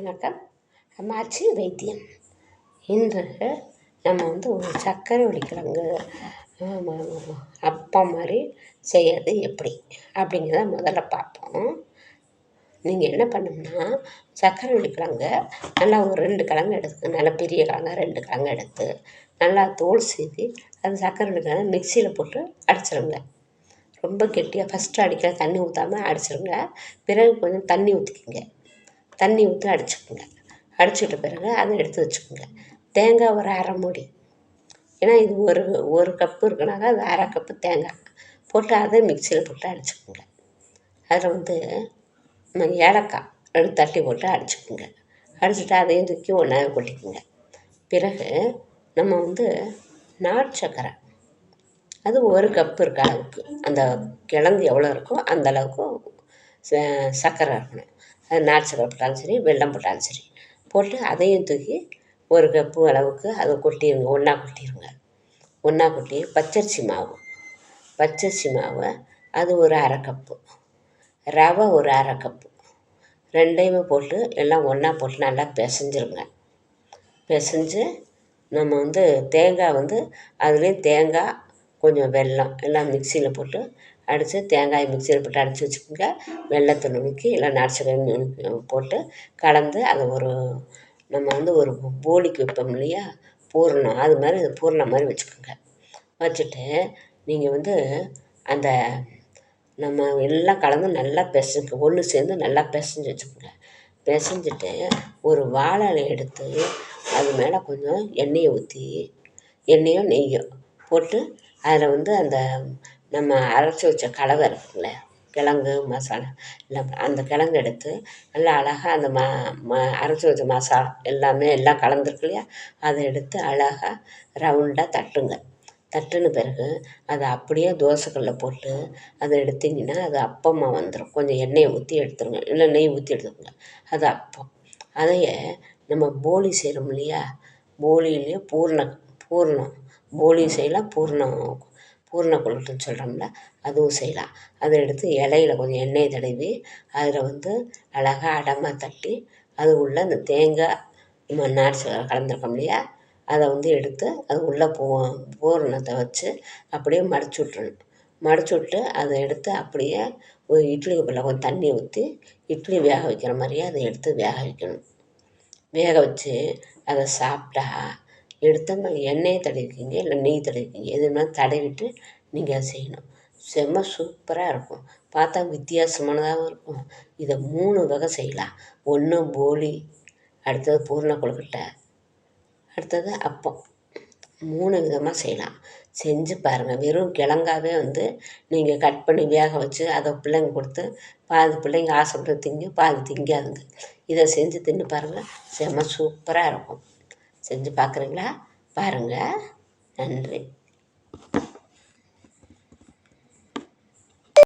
வணக்கம். அம்மாச்சி வைத்தியம். இன்று நம்ம வந்து ஒரு சர்க்கரை ஒழிக்கிழங்கு அப்பம் மாதிரி செய்கிறது எப்படி? அப்படிங்கிறத முதல்ல பார்ப்போம். நீங்கள் என்ன பண்ணணும்னா சர்க்கரை வள்ளிக்கிழங்க நல்லா ஒரு ரெண்டு கிழங்கு எடுத்து நல்லா பெரிய கிழங்கு ரெண்டு கிழங்கு எடுத்து நல்லா தோல் செய்து அந்த சர்க்கரை வள்ளிக்கிழங்க மிக்சியில் போட்டு அடிச்சிடுங்க ரொம்ப கெட்டியாக ஃபஸ்ட்டு அடிக்கிற தண்ணி ஊற்றாம அடிச்சிடுங்க பிறகு கொஞ்சம் தண்ணி ஊற்றிக்கிங்க தண்ணி ஊற்றி அடிச்சுக்கோங்க. அடிச்சுட்ட பிறகு அதை எடுத்து வச்சுக்கோங்க. தேங்காய் ஒரு அரை மூடி. ஏன்னா இது ஒரு ஒரு கப்பு இருக்குனாக்கா அது அரை கப்பு தேங்காய். போட்டு அதை மிக்சியில் போட்டு அடிச்சுக்கோங்க. அதில் வந்து ஏலக்காய் ரெண்டு தட்டி போட்டு அடிச்சுக்கோங்க. அடிச்சுட்டு அதையும் தூக்கி ஒன்றாவே கொட்டிக்கோங்க. பிறகு நம்ம வந்து நாட்டு சக்கரை. அது ஒரு கப்பு இருக்க அளவுக்கு. அந்த கிழங்கு எவ்வளோ இருக்கோ அந்த அளவுக்கு சர்க்கரை இருக்கணும். நாட்டு சக்கரை போட்டாலும் சரி வெல்லம் போட்டாலும் சரி போட்டு அதையும் தூக்கி ஒரு கப்பு அளவுக்கு அதை கொட்டிடுங்க ஒன்றா கொட்டிடுங்க ஒன்றா கொட்டி பச்சரிசி மாவு. பச்சரிசி மாவை அது ஒரு அரை கப்பு ரவை ஒரு அரை கப்பு ரெண்டையுமே போட்டு எல்லாம் ஒன்றா போட்டு நல்லா பிசைஞ்சிருங்க. பிசைஞ்சு நம்ம வந்து தேங்காய் வந்து அதுலேயும் தேங்காய் கொஞ்சம் வெல்லம் எல்லாம் மிக்சியில் போட்டு அடித்து தேங்காயை மிக்சியில் போட்டு அடித்து வச்சுக்கோங்க. வெல்லத்தை நுணுக்கி இல்லை நாட்டு போட்டு கலந்து அதை ஒரு நம்ம வந்து ஒரு போலிக்கு வைப்போம் இல்லையா? பூரணம். அது மாதிரி அது பூரணம் மாதிரி வச்சுக்கோங்க. வச்சுட்டு நீங்கள் வந்து அந்த நம்ம எல்லாம் கலந்து நல்லா பிசைஞ்சு ஒன்று சேர்ந்து நல்லா பிசைஞ்சு வச்சுக்கோங்க. பிசைஞ்சிட்டு ஒரு வாழை எடுத்து அது மேலே கொஞ்சம் எண்ணெயை ஊற்றி எண்ணெயோ நெய்யோ போட்டு அதில் வந்து அந்த நம்ம அரைச்சி வச்ச கலவை இருக்குல்ல கிழங்கு மசாலா எல்லாம் அந்த கிழங்கு எடுத்து நல்லா அழகாக அந்த ம ம அரைச்சி வச்ச மசாலா எல்லாமே எல்லாம் கலந்துருக்கு இல்லையா? அதை எடுத்து அழகாக ரவுண்டாக தட்டுங்க. தட்டின பிறகு அதை அப்படியே தோசைக்கல்ல போட்டு அதை எடுத்தீங்கன்னா அது அப்பமாக வந்துடும் கொஞ்சம் எண்ணெயை ஊற்றி எடுத்துருங்க. இல்லை நெய் ஊற்றி எடுத்துக்கோங்க. அது அப்பம். அதையே நம்ம போலி செய்கிறோம் இல்லையா? போலியிலேயே பூர்ணம் பூர்ணம். போலி செய்யலாம் பூர்ணம் பூரண கொழுக்கட்டைன்னு சொல்கிறோம்ல அதுவும் செய்யலாம். அதை எடுத்து இலையில கொஞ்சம் எண்ணெயை தடவி அதில் வந்து அழகாக அடமாக தட்டி அது உள்ளே அந்த தேங்காய் நம்ம நாட்டு கலந்துருக்கோம் இல்லையா அதை வந்து எடுத்து அது உள்ளே பூ பூரணத்தை வச்சு அப்படியே மடிச்சு விட்றணும் மடிச்சு விட்டு அதை எடுத்து அப்படியே ஒரு இட்லி குப்பில் கொஞ்சம் தண்ணி ஊற்றி இட்லி வேக வைக்கிற மாதிரியே அதை எடுத்து வேக வைக்கணும். வேக வச்சு அதை சாப்பிட்டா எடுத்தோம்னா எண்ணெயை தடவிக்கிங்க இல்லை நெய் தடவிக்கிங்க. எது வேணாலும் தடவிட்டு நீங்கள் செய்யணும். செம்ம சூப்பராக இருக்கும். பார்த்தா வித்தியாசமானதாகவும் இருக்கும். இதை மூணு வகை செய்யலாம். ஒன்று போலி அடுத்தது பூர்ண கொழுக்கட்டை அடுத்தது அப்பம். மூணு விதமாக செய்யலாம். செஞ்சு பாருங்கள் வெறும் கிழங்காவே வந்து நீங்கள் கட் பண்ணி வேக வச்சு அதை பிள்ளைங்க கொடுத்து பாதி பிள்ளைங்க ஆசைப்பட்டு திங்க பாதி திங்காதுங்க. இதை செஞ்சு தின்னு பாருங்கள் செம்ம சூப்பராக இருக்கும். செஞ்சு பார்க்குறீங்களா? பாருங்கள் நன்றி.